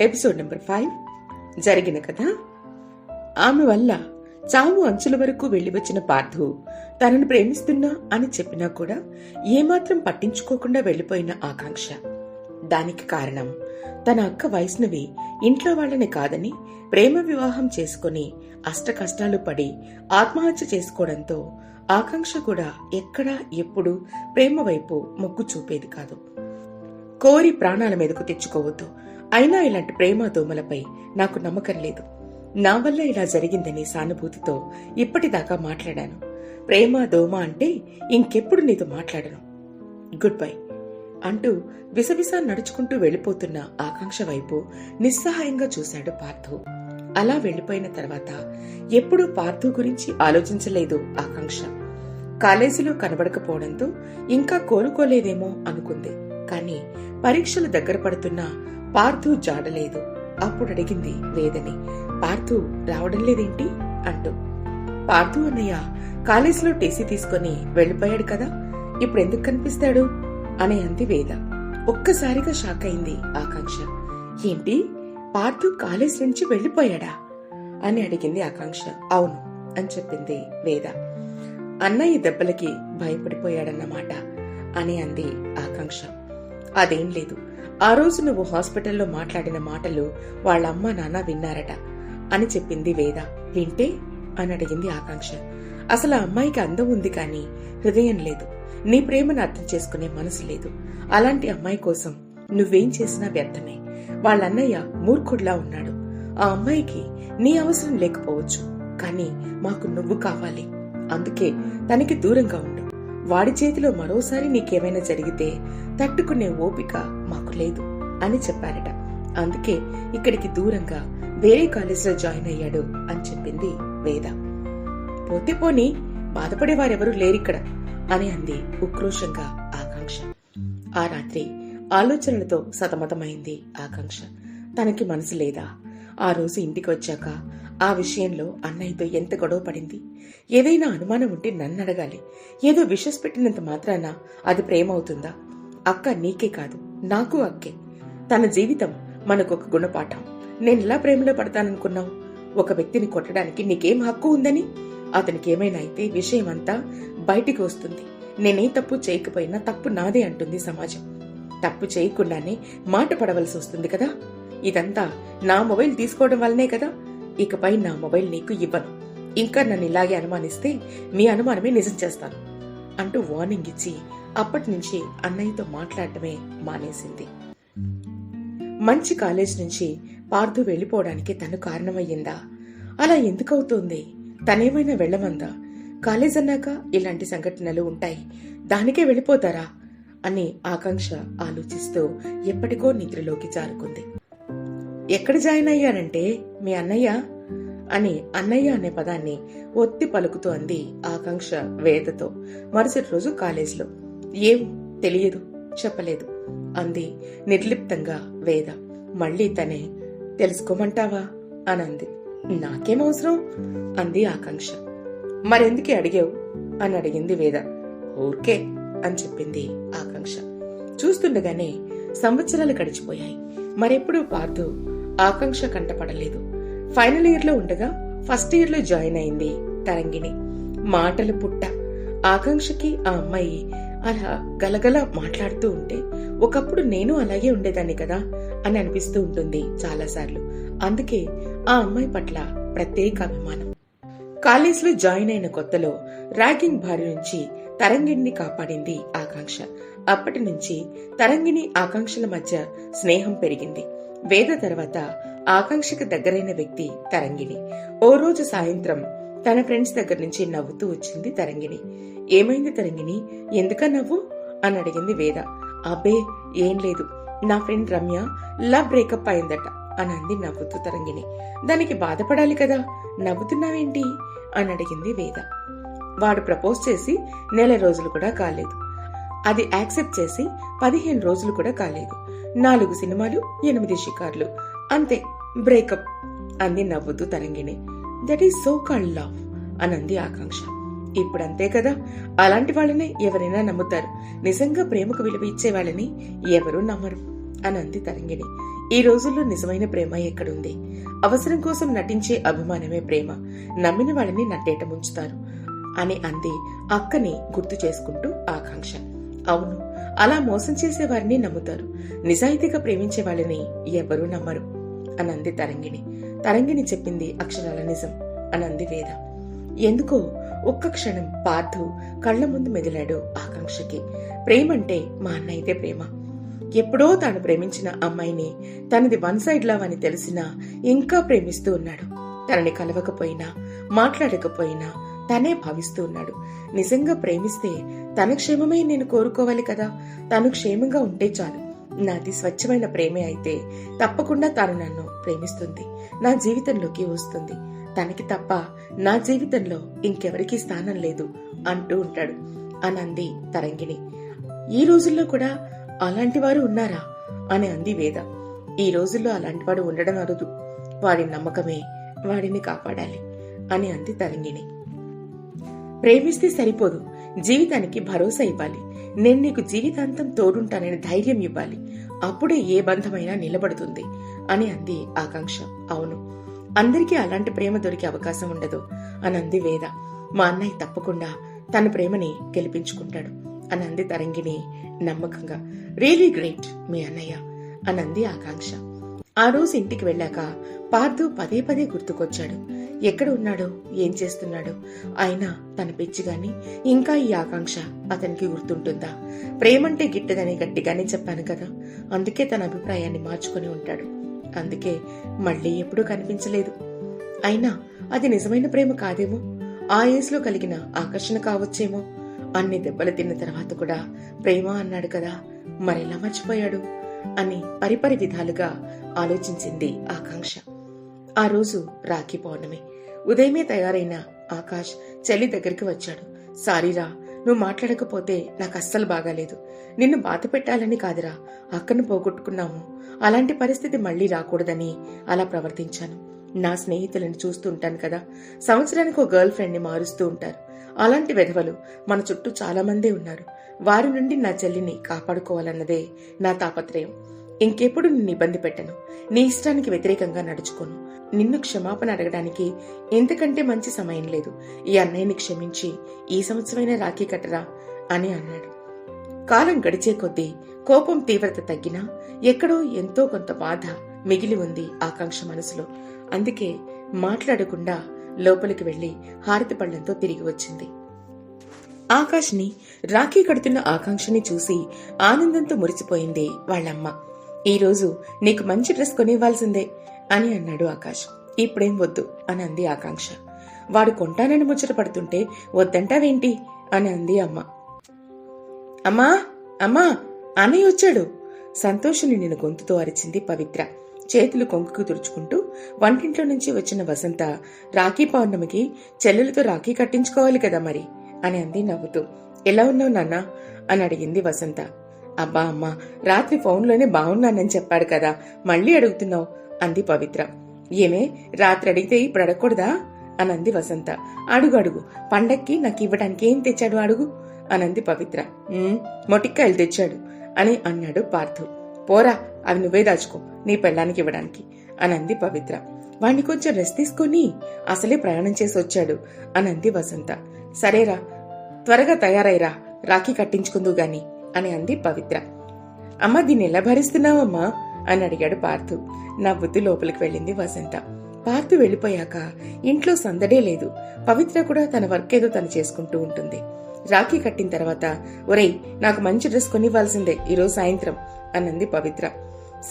Episode number five జరిగిన కథ. ఆమె వల్ల చావు అంచుల వరకు వెళ్ళి వచ్చిన పార్థు తనను ప్రేమిస్తున్నా అని చెప్పినా కూడా ఏమాత్రం పట్టించుకోకుండా వెళ్ళిపోయిన ఆకాంక్ష. దానికి కారణం తన అక్క వైష్ణవి ఇంట్లో వాళ్ళని కాదని ప్రేమ వివాహం చేసుకుని అష్ట కష్టాలు పడి ఆత్మహత్య చేసుకోవడంతో ఆకాంక్ష కూడా ఎక్కడా ఎప్పుడు ప్రేమ వైపు మొగ్గు చూపేది కాదు. కోరి ప్రాణాల మీదకు తెచ్చుకోవద్దు. అయినా ఇలాంటి ప్రేమ దోమలపై నాకు నమ్మకం లేదు. నా వల్ల ఇలా జరిగిందని సానుభూతితో ఇప్పటిదాకా మాట్లాడాను. ప్రేమ దోమ అంటే ఇంకెప్పుడు నీతో మాట్లాడను. గుడ్ బై అంటూ విసవిసా నడుచుకుంటూ వెళ్ళిపోతున్న ఆకాంక్ష వైపు నిస్సహాయంగా చూశాడు పార్థు. అలా వెళ్ళిపోయిన తర్వాత ఎప్పుడూ పార్థు గురించి ఆలోచించలేదు ఆకాంక్ష. కాలేజీలో కనబడకపోవడంతో ఇంకా కోలుకోలేదేమో అనుకుంది. కానీ పరీక్షలు దగ్గర పడుతున్నా పార్థు జాడలేదు. అప్పుడు అడిగింది వేదని పార్థు రావడం లేదేంటి? అంటూ. పార్థు అన్నయ్య కాలేజీలో టీసీ తీసుకుని వెళ్ళిపోయాడు కదా ఇప్పుడు ఎందుకు కనిపిస్తాడు? అని అంది వేద. ఒక్కసారిగా షాక్ అయింది ఆకాంక్ష. ఏంటి? పార్థు కాలేజ్ నుంచి వెళ్ళిపోయాడా? అని అడిగింది ఆకాంక్ష. అవును అని చెప్పింది వేద. అన్నయ్య దెబ్బలకి భయపడిపోయాడన్నమాట అని అంది ఆకాంక్ష. అదేం లేదు ఆ రోజు నువ్వు హాస్పిటల్లో మాట్లాడిన మాటలు వాళ్ళ అమ్మ నాన్న విన్నారట అని చెప్పింది వేద. వింటే? అని అడిగింది ఆకాంక్ష. అసలు ఆ అమ్మాయికి అందం ఉంది కానీ హృదయం లేదు. నీ ప్రేమను అర్థం చేసుకునే మనసు లేదు. అలాంటి అమ్మాయి కోసం నువ్వేం చేసినా వ్యర్థమే. వాళ్ళన్నయ్య మూర్ఖుడ్లా మూర్ఖుడిలా ఉన్నాడు. ఆ అమ్మాయికి నీ అవసరం లేకపోవచ్చు. కానీ మాకు నువ్వు కావాలి. అందుకే తనకి దూరంగా ఉండు. వాడి చేతిలో మరోసారి నీకేమైనా జరిగితే తట్టుకునే ఓపిక మాకు లేదు అని చెప్పారట. అందుకే ఇక్కడికి దూరంగా వేరే కాలేజీలో జాయిన్ అయ్యాడు అని చెప్పింది వేద. పోతే పోని బాధపడే వారెవరూ లేరిక్కడ అని అంది ఉక్రోషంగా ఆకాంక్ష. ఆ రాత్రి ఆలోచనలతో సతమతమైంది ఆకాంక్ష. తనకి మనసు లేదా? ఆ రోజు ఇంటికి వచ్చాక ఆ విషయంలో అన్నయ్యతో ఎంత గొడవ పడింది? ఏదైనా అనుమానం ఉంటే నన్ను అడగాలి ఏదో విషస్ పెట్టినంత మాత్రాన అది ప్రేమ అవుతుందా అక్క నీకే కాదు నాకు అక్కే. తన జీవితం మనకొక గుణపాఠం. నేనెలా ప్రేమలో పడతాననుకున్నావు? ఒక వ్యక్తిని కొట్టడానికి నీకేం హక్కు ఉందని? అతనికి ఏమైనా అయితే విషయం అంతా బయటికి వస్తుంది. నేనే తప్పు చేయకపోయినా తప్పు నాదే అంటుంది సమాజం. తప్పు చేయకుండానే మాట పడవలసి వస్తుంది కదా? ఇదంతా నా మొబైల్ తీసుకోవడం వల్లనే కదా? ఇకపై నా మొబైల్ నీకు ఇవ్వను. ఇంకా నన్ను ఇలాగే అనుమానిస్తే మీ అనుమానమే నిజం చేస్తాను అంటూ వార్నింగ్ ఇచ్చి అప్పటి నుంచి అన్నయ్యతో మాట్లాడటమే మానేసింది. మంచి కాలేజ్ నుంచి పార్థు వెళ్ళిపోవడానికి తను కారణమయ్యిందా? అలా ఎందుకవుతోంది? తనేమైనా వెళ్ళమందా? కాలేజ్ అన్నాక ఇలాంటి సంఘటనలు ఉంటాయి. దానికే వెళ్ళిపోతారా? అని ఆకాంక్ష ఆలోచిస్తూ ఎప్పటికో నిద్రలోకి జారుకుంది. ఎక్కడ జాయిన్ అయ్యారంటే మీ అన్నయ్య అని అన్నయ్య అనే పదాన్ని ఒత్తి పలుకుతూ అంది ఆకాంక్ష వేదతో. మరుసటి రోజు కాలేజ్లో. ఏం తెలియదు చెప్పలేదు అంది నిర్లిప్తంగా వేద. మళ్ళీ తనే తెలుసుకోమంటావా? అనంది. నాకేం అవసరం? అంది ఆకాంక్ష. మరెందుకే అడిగావు? అని అడిగింది వేద. ఊరికే అని చెప్పింది ఆకాంక్ష. చూస్తుండగానే సంవత్సరాలు గడిచిపోయాయి. మరెప్పుడూ పార్థు ఆకాంక్ష కంటపడలేదు. ఫైనల్ ఇయర్లో ఉండగా ఫస్ట్ ఇయర్లో జాయిన్ అయింది తరంగిణి. మాటలు పుట్ట. ఆకాంక్షకి ఆ అమ్మాయి అలా గలగల మాట్లాడుతూ ఉంటే ఒకప్పుడు నేను అలాగే ఉండేదాన్ని కదా? అని అనిపిస్తూ ఉంటుంది చాలాసార్లు. అందుకే ఆ అమ్మాయి పట్ల ప్రత్యేక అభిమానం. కాలేజీలో జాయిన్ అయిన కొత్తలో ర్యాగింగ్ బారి నుంచి తరంగిణిని కాపాడింది ఆకాంక్ష. అప్పటి నుంచి తరంగిణి ఆకాంక్షల మధ్య స్నేహం పెరిగింది. వేద తర్వాత ఆకాంక్షకు దగ్గరైన వ్యక్తి తరంగిణి. ఓ రోజు సాయంత్రం తన ఫ్రెండ్స్ దగ్గర నుంచి నవ్వుతూ వచ్చింది తరంగిణి. ఏమైంది తరంగిణి? ఎందుక నవ్వు? అని అడిగింది వేద. అబ్బే ఏం లేదు. నా ఫ్రెండ్ రమ్య లవ్ బ్రేకప్ అయిందట అని అంది నవ్వుతూ తరంగిణి. దానికి బాధపడాలి కదా? నవ్వుతున్నావేంటి? అని అడిగింది వేద. వాడు ప్రపోజ్ చేసి నెల రోజులు కూడా కాలేదు. అది యాక్సెప్ట్ చేసి పదిహేను రోజులు కూడా కాలేదు. నాలుగు సినిమాలు ఎనిమిది షికార్లు. అంతే బ్రేకప్. అంది నవ్వుతూ Tarangini. That is so called love అనంది Akanksha. ఇప్పుడంతే కదా అలాంటి వాళ్ళని ఎవరైనా నమ్ముతారు. నిజంగా ప్రేమకు విలువ ఇచ్చే వాళ్ళని ఎవరూ నమ్మరు అనంది తరంగిణి. ఈ రోజుల్లో నిజమైన ప్రేమ ఎక్కడుంది? అవసరం కోసం నటించే అభిమానమే ప్రేమ. నమ్మిన వాళ్ళని నట్టేట ముంచుతారు అని అంది అక్కని గుర్తు చేసుకుంటూ ఆకాంక్ష. అవును అలా మోసం చేసే వారిని నమ్ముతారు. నిజాయితీగా ప్రేమించే వాళ్ళని ఎవరూ నమ్మరు. అనంది తరంగిణి. తరంగిణి చెప్పింది అక్షరాల నిజం. అనంది వేద. ఎందుకో ఒక్క క్షణం పార్థు కళ్ళ ముందు మెదిలాడు ఆకాంక్షకి. ప్రేమంటే మా అన్నయితే ప్రేమ. ఎప్పుడో తాను ప్రేమించిన అమ్మాయిని తనది వన్ సైడ్ లవ్ అని తెలిసినా ఇంకా ప్రేమిస్తూ ఉన్నాడు. తనని కలవకపోయినా మాట్లాడకపోయినా తనే భావిస్తూ ఉన్నాడు. నిజంగా ప్రేమిస్తే తన క్షేమమే నేను కోరుకోవాలి కదా? తను క్షేమంగా ఉంటే చాలు. నాది స్వచ్ఛమైన ప్రేమే అయితే తప్పకుండా తాను నన్ను ప్రేమిస్తుంది. నా జీవితంలోకి వస్తుంది. తనకి తప్ప నా జీవితంలో ఇంకెవరికీ స్థానం లేదు అంటూ ఉంటాడు అనంది తరంగిణి. ఈ రోజుల్లో కూడా అలాంటి వారు ఉన్నారా? అని అంది వేద. ఈ రోజుల్లో అలాంటివాడు ఉండడం అరుదు. వాడి నమ్మకమే వాడిని కాపాడాలి అని అంది తరంగిణి. ప్రేమిస్తే సరిపోదు. జీవితానికి భరోసా ఇవ్వాలి. నేను నీకు జీవితాంతం తోడుంటానని ధైర్యం ఇవ్వాలి. అప్పుడే ఏ బంధమైనా నిలబడుతుంది. అని అంది ఆకాంక్ష. అవును. అందరికీ అలాంటి ప్రేమ దొరికే అవకాశం ఉండదు. అని అంది వేద. మా అన్నయ్య తప్పకుండా తన ప్రేమని గెలిపించుకుంటాడు. అని అంది తరంగిణి నమ్మకంగా. రియలీ గ్రేట్ మీ అన్నయ్య. అని అంది ఆకాంక్ష. ఆ రోజు ఇంటికి వెళ్ళాక పార్థు పదే పదే గుర్తుకొచ్చాడు. ఎక్కడ ఉన్నాడో? ఏం చేస్తున్నాడో? అయినా తన పిచ్చిగాని ఇంకా ఈ ఆకాంక్ష అతనికి గుర్తుంటుందా? ప్రేమంటే గిట్టదని గట్టిగానే చెప్పాను కదా. అందుకే తన అభిప్రాయాన్ని మార్చుకుని ఉంటాడు. అందుకే మళ్ళీ ఎప్పుడూ కనిపించలేదు. అయినా అది నిజమైన ప్రేమ కాదేమో? ఆ ఏజ్లో కలిగిన ఆకర్షణ కావచ్చేమో? అన్ని దెబ్బలు తిన్న తర్వాత కూడా ప్రేమ అన్నాడు కదా. మరెలా మర్చిపోయాడు? అని పరిపరి విధాలుగా ఆలోచించింది ఆకాంక్ష. ఆ రోజు రాఖీ పౌర్ణమి. ఉదయమే తయారైన ఆకాష్ చెల్లి దగ్గరికి వచ్చాడు. సారీరా నువ్వు మాట్లాడకపోతే నాకు అస్సలు బాగాలేదు. నిన్ను బాధ పెట్టాలని కాదురా అక్కను పోగొట్టుకున్నాము. అలాంటి పరిస్థితి మళ్ళీ రాకూడదని అలా ప్రవర్తించాను. నా స్నేహితులను చూస్తూ ఉంటాను కదా. సంవత్సరానికి ఒక గర్ల్ ఫ్రెండ్ని మారుస్తూ ఉంటారు. అలాంటి వెధవలు మన చుట్టూ చాలా మందే ఉన్నారు. వారి నుండి నా చెల్లిని కాపాడుకోవాలన్నదే నా తాపత్రయం. ఇంకెప్పుడు నిన్ను ఇబ్బంది పెట్టను. నీ ఇష్టానికి వ్యతిరేకంగా నడుచుకోను. నిన్ను క్షమాపణ అడగడానికి ఇంతకంటే మంచి సమయం లేదు. ఈ అన్నయ్యని క్షమించి ఈ సంవత్సరమైన రాఖీ కట్టరా అని అన్నాడు. కాలం గడిచే కొద్దీ కోపం తీవ్రత తగ్గినా ఎక్కడో ఎంతో కొంత బాధ మిగిలి ఉంది ఆకాంక్ష మనసులో. అందుకే మాట్లాడకుండా లోపలికి వెళ్ళి హారతి పళ్ళంతో తిరిగి వచ్చింది. ఆకాష్ని రాఖీ కడుతున్న ఆకాంక్షని చూసి ఆనందంతో మురిసిపోయింది వాళ్ళమ్మ. ఈరోజు నీకు మంచి డ్రెస్ కొనివ్వాల్సిందే అని అన్నాడు ఆకాష్. ఇప్పుడేం వద్దు అని అంది ఆకాంక్ష. వాడు కొంటానని ముచ్చట పడుతుంటే వద్దంటావేంటి అని అంది అమ్మ. అమ్మా అమ్మా అన్నయ్య వచ్చాడు సంతోషుని నేను గొంతుతో అరిచింది పవిత్ర. చేతులు కొంకుకు తుడుచుకుంటూ వంటింట్లో నుంచి వచ్చిన వసంత రాఖీ పౌర్ణమికి చెల్లెలతో రాఖీ కట్టించుకోవాలి కదా మరి? అని అంది నవ్వుతూ. ఎలా ఉన్నావు నాన్న? అని అడిగింది వసంత. అబ్బా అమ్మా రాత్రి ఫోన్లోనే బాగున్నానని చెప్పాడు కదా మళ్ళీ అడుగుతున్నావు? అంది పవిత్ర. ఏమే రాత్రి అడిగితే ఇప్పుడు అడగకూడదా? అనంది వసంత. అడుగు అడుగు. పండక్కి నాకు ఇవ్వడానికి ఏం తెచ్చాడు అడుగు? అనంది పవిత్ర. మొటిక్కాయలు తెచ్చాడు అని అన్నాడు పార్థు. పోరా అవి నువ్వే దాచుకో నీ పెళ్ళానికి ఇవ్వడానికి అనంది పవిత్ర. వాణ్ణి కొంచెం రెస్ట్ తీసుకొని అసలే ప్రయాణం చేసి వచ్చాడు అనంది వసంత. సరేరా త్వరగా తయారైరా రాఖీ కట్టించుకుందు గాని అని అంది పవిత్ర. అమ్మ దీన్ని ఎలా భరిస్తున్నావమ్మా? అని అడిగాడు పార్థు. నవ్వుతూ లోపలికి వెళ్ళింది వసంత. పార్థు వెళ్ళిపోయాక ఇంట్లో సందడే లేదు. పవిత్ర కూడా తన వర్క్ ఏదో తను చేసుకుంటూ ఉంటుంది. రాఖీ కట్టిన తర్వాత ఒరేయ్ నాకు మంచి డ్రెస్ కొనివ్వాల్సిందే ఈరోజు సాయంత్రం. అన్నది పవిత్ర.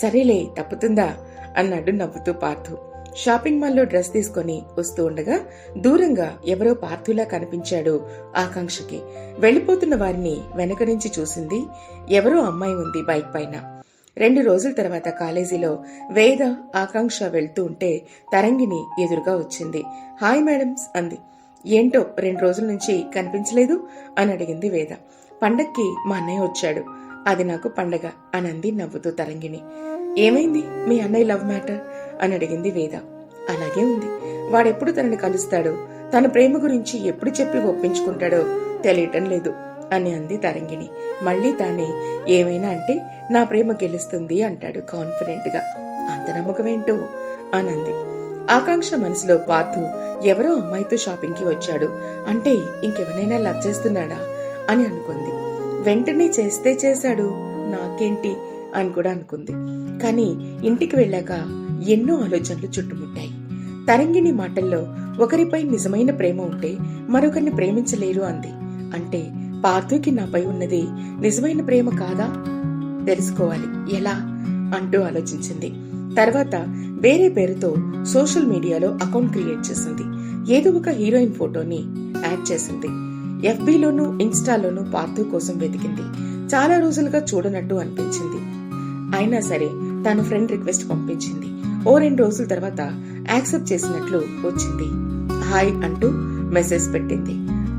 సరేలే తప్పుతుందా? అన్నాడు నవ్వుతూ పార్థు. షాపింగ్ మాల్లో డ్రెస్ తీసుకొని వస్తూ ఉండగా దూరంగా ఎవరో పార్థులా కనిపించాడు ఆకాంక్షకి. వెళ్ళిపోతున్న వారిని వెనక నుంచి చూసింది ఎవరో అమ్మాయి ఉంది బైక్ పైన. రెండు రోజుల తర్వాత కాలేజీలో వేద ఆకాంక్ష వెళ్తూ ఉంటే తరంగిణి ఎదురుగా వచ్చింది. హాయ్ మేడమ్స్ అంది. ఏంటో రెండు రోజుల నుంచి కనిపించలేదు అని అడిగింది వేద. పండక్కి మా అన్నయ్య వచ్చాడు. అది నాకు పండగ అనంది నవ్వుతూ తరంగిణి ఏమైంది? మీ అన్నయ్య లవ్ మ్యాటర్? అని అడిగింది వేద. అలాగే ఉంది. వాడెప్పుడు తనని కలుస్తాడో? తన ప్రేమ గురించి ఎప్పుడు చెప్పి ఒప్పించుకుంటాడో తెలియటం లేదు అని అంది తరంగిణి. మళ్ళీ తానే ఏమైనా అంటే నా ప్రేమ గెలుస్తుంది అంటాడు కాన్ఫిడెంట్గా అంత నమ్మకం ఏంటో అనంది ఆకాంక్ష మనసులో పార్థు ఎవరో అమ్మాయితో షాపింగ్కి వచ్చాడు. అంటే ఇంకెవరైనా లవ్ చేస్తున్నాడా? అని అనుకుంది. వెంటనే చేస్తే చేశాడు. నాకేంటి? అని కూడా అనుకుంది. కానీ ఇంటికి వెళ్ళాక ఎన్నో ఆలోచనలు చుట్టుముట్టాయి. తరంగిణి మాటల్లో ఒకరిపై నిజమైన ప్రేమ ఉంటే మరొకరిని ప్రేమించలేరు అంది. అంటే పార్థుకి నాపై ఉన్నది నిజమైన ప్రేమ కాదా? తెలుసుకోవాలి. ఎలా? అంటూ ఆలోచించింది. తర్వాత వేరే పేరుతో సోషల్ మీడియాలో అకౌంట్ క్రియేట్ చేసింది. ఏదో ఒక హీరోయిన్ ఫోటోని యాడ్ చేసింది. ఎఫ్బీలోనూ ఇన్స్టాలోనూ పార్థు కోసం వెతికింది. చాలా రోజులుగా చూడనట్టు అనిపించింది. అయినా సరే తన ఫ్రెండ్ రిక్వెస్ట్ పంపించింది. ఓ రెండు రోజుల తర్వాత యాక్సెప్ట్ చేసినట్లు వచ్చింది. హాయ్ అంటూ మెసేజ్ పెట్టింది.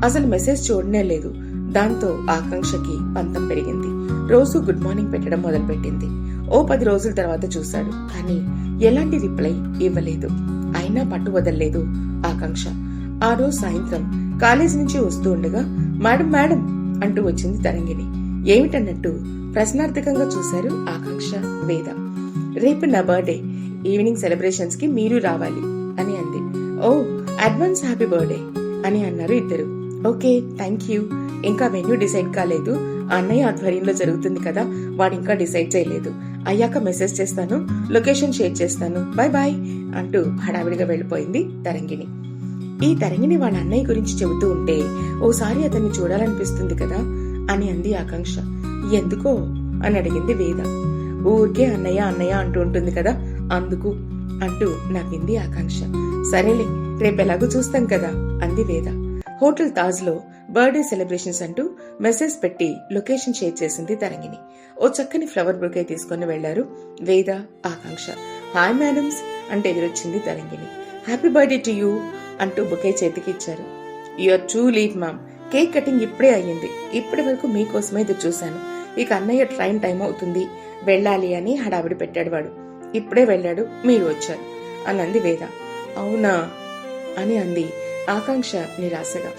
అసలు మెసేజ్ చూడనే లేదు. దాంతో ఆకాంక్షకి పంతం పెరిగింది. రోజు గుడ్ మార్నింగ్ పెట్టడం మొదలుపెట్టింది. ఓ పది రోజుల తర్వాత చూశాడు. కానీ ఎలాంటి రిప్లై ఇవ్వలేదు. అయినా పట్టు వదలలేదు ఆకాంక్ష. ఆ రోజు సాయంత్రం కాలేజీ నుంచి వస్తూ ఉండగా మేడం మేడం అంటూ వచ్చింది తరంగిణి. ఏమిటన్నట్టు? ప్రశ్నార్థకంగా చూశారు ఆకాంక్ష వేద. రేపు నా బర్త్డే. ఈవినింగ్ సెలబ్రేషన్స్కి మీరు రావాలి అని అంది. ఓ అడ్వాన్స్ హ్యాపీ బర్త్డే అని అన్నారు ఇద్దరు. Okay thank you. ఇంకా వెన్యూ డిసైడ్ కాలేదు. అన్నయ్య ఆధ్వర్యంలో జరుగుతుంది కదా వాడు ఇంకా డిసైడ్ చేయలేదు. అయ్యాక మెసేజ్ చేస్తాను లొకేషన్ షేర్ చేస్తాను. బాయ్ బాయ్ అంటూ హడావిడిగా వెళ్ళిపోయింది తరంగిణి. ఈ తరంగిని వాళ్ళ అన్నయ్య గురించి చెబుతూ ఉంటే ఓసారి అతన్ని చూడాలనిపిస్తుంది కదా? అని అంది ఆకాంక్ష. ఎందుకో? అని అడిగింది వేద. ఊరికే అన్నయ్య అన్నయ్య అంటూ ఉంటుంది కదా అందుకు అంటూ నవ్వింది ఆకాంక్ష. సరేలే రేపెలాగూ చూస్తాం కదా అంది వేద. హోటల్ తాజ్లో బర్త్డే సెలబ్రేషన్స్ అంటూ మెసేజ్ పెట్టి లొకేషన్ షేర్ చేసింది తరంగిణి. ఓ చక్కని ఫ్లవర్ బొకే తీసుకుని వెళ్ళారు వేద ఆకాంక్ష. హాయ్ మేడమ్స్ అంటే ఎదురొచ్చింది Tarangini. Happy birthday to you అంటూ బొకే చేతికి ఇచ్చారు. You're too late ma'am cake cutting ఇప్పుడే అయ్యింది. ఇప్పటి వరకు మీకోసమే ఎదురు చూశాను. ఇక అన్నయ్య ట్రైన్ టైం అవుతుంది. వెళ్ళాలి అని హడావిడి పెట్టాడు వాడు. ఇప్పుడే వెళ్ళాడు. మీరు వచ్చారు. అని అంది వేద. అవునా? అని అంది ఆకాంక్ష నిరాశగా.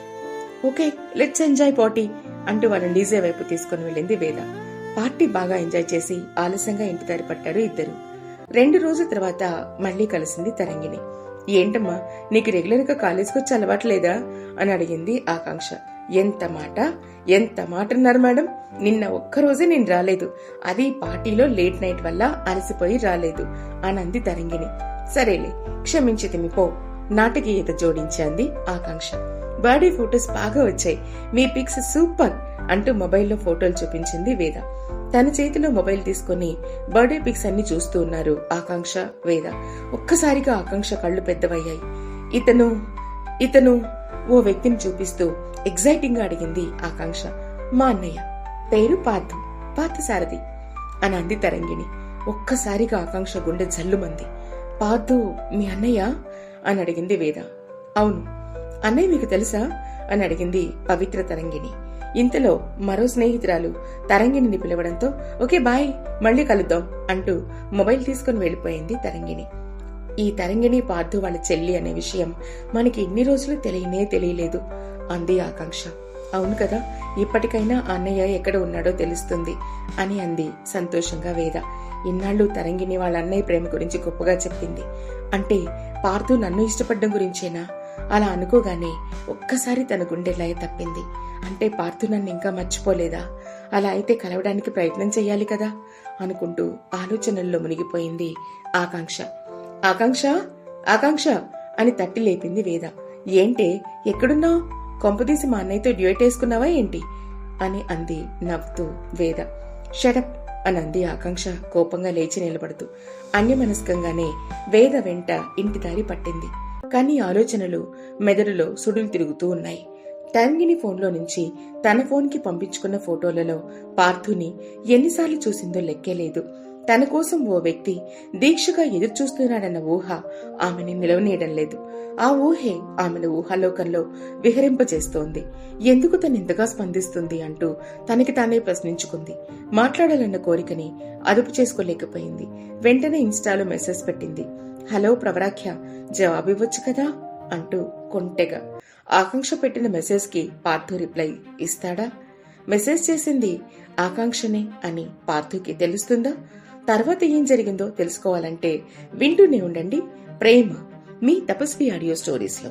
ఓకే లెట్స్ ఎంజాయ్ పార్టీ అంటూ వాళ్ళని డీజే వైపు తీసుకుని వెళ్ళింది వేద. పార్టీ బాగా ఎంజాయ్ చేసి ఆలస్యంగా ఇంటి దారి పట్టారు ఇద్దరు. రెండు రోజుల తర్వాత మళ్ళీ కలిసింది తరంగిణి. ఏంటమ్మా నీకు రెగ్యులర్గా కాలేజ్కి వచ్చి అలవాట్లేదా అని అడిగింది ఆకాంక్ష. ఎంత మాట? ఎంత మాట? అన్నారు మేడం. నిన్న ఒక్కరోజే నేను రాలేదు. అది పార్టీలో లేట్ నైట్ వల్ల అలసిపోయి రాలేదు అనంది తరంగిణి. సరేలే క్షమించితిమి పో. నాటకీయత జోడించింది ఆకాంక్ష. బాడీ ఫొటోస్ బాగా వచ్చాయి. మీ పిక్స్ సూపర్ అంటూ మొబైల్లో ఫోటోలు చూపించింది వేద. తన చేతిలో మొబైల్ తీసుకుని బర్త్డే పిక్స్ అన్ని చూస్తూ ఉన్నారు ఆకాంక్ష వేద. ఒక్కసారిగా ఆకాంక్ష కళ్ళు పెద్దవయ్యాయి. ఇతను ఇతను ఓ వ్యక్తిని చూపిస్తూ ఎగ్జైటింగ్గా అడిగింది ఆకాంక్ష. మా అన్నయ్య. పేరు పార్థు. పార్థసారథి అని అంది తరంగిణి. ఒక్కసారిగా ఆకాంక్ష గుండె జల్లుమంది. పార్థు మీ అన్నయ్య? అని అడిగింది వేద. అవును. అన్నయ్య మీకు తెలుసా? అని అడిగింది పవిత్ర తరంగిణి. ఇంతలో మరో స్నేహితురాలు తరంగిణిని పిలవడంతో ఓకే బాయ్ మళ్ళీ కలుద్దాం అంటూ మొబైల్ తీసుకుని వెళ్ళిపోయింది తరంగిణి. ఈ తరంగిణి పార్థు వాళ్ళ చెల్లి అనే విషయం మనకి ఇన్ని రోజులు తెలియనే తెలియలేదు. అంది ఆకాంక్ష. అవును కదా ఇప్పటికైనా అన్నయ్య ఎక్కడ ఉన్నాడో తెలుస్తుంది అని అంది సంతోషంగా వేద. ఇన్నాళ్ళు తరంగిణి వాళ్ళ అన్నయ్య ప్రేమ గురించి గొప్పగా చెప్పింది. అంటే పార్థు నన్ను ఇష్టపడడం గురించేనా? అలా అనుకోగానే ఒక్కసారి తన గుండె లయ తప్పింది. అంటే పార్థు నన్ను ఇంకా మర్చిపోలేదా? అలా అయితే కలవడానికి ప్రయత్నం చెయ్యాలి కదా? అనుకుంటూ ఆలోచనల్లో మునిగిపోయింది ఆకాంక్ష. ఆకాంక్ష? ఆకాంక్ష! అని తట్టి లేపింది వేద. ఏంటే? ఎక్కడున్నావు? కొంపదీసి మా అన్నయ్యతో డ్యూట్ వేసుకున్నావా ఏంటి? అని అంది నవ్వుతూ వేద. షడప్ అని అంది ఆకాంక్ష కోపంగా లేచి నిలబడుతూ. అన్యమనస్కంగానే వేద వెంట ఇంటి దారి పట్టింది. కానీ ఆలోచనలు మెదడులో సుడులు తిరుగుతూ ఉన్నాయి. తంగిని ఫోన్లో నుంచి తన ఫోన్కి పంపించుకున్న ఫోటోలలో పార్థుని ఎన్నిసార్లు చూసిందో లెక్కేలేదు తన కోసం ఓ వ్యక్తి దీక్షగా ఎదురుచూస్తున్నాడన్న ఊహ ఆమెని నిలవనీయడం లేదు. ఆ ఊహే ఆమెను ఊహాలోకంలో విహరింపజేస్తోంది. ఎందుకు తను ఇంతగా స్పందిస్తుంది అంటూ తనకి తానే ప్రశ్నించుకుంది. మాట్లాడాలన్న కోరికని అదుపు చేసుకోలేకపోయింది. వెంటనే ఇన్స్టాలో మెసేజ్ పెట్టింది. హలో ప్రవరాఖ్య జవాబివ్వచ్చు కదా? అంటూ కొంటెగా ఆకాంక్ష పెట్టిన మెసేజ్కి పార్థు రిప్లై ఇస్తాడా? మెసేజ్ చేసింది ఆకాంక్షనే అని పార్థుకి తెలుస్తుందా? తర్వాత ఏం జరిగిందో తెలుసుకోవాలంటే వింటూనే ఉండండి. ప్రేమ మీ తపస్వి ఆడియో స్టోరీస్లో.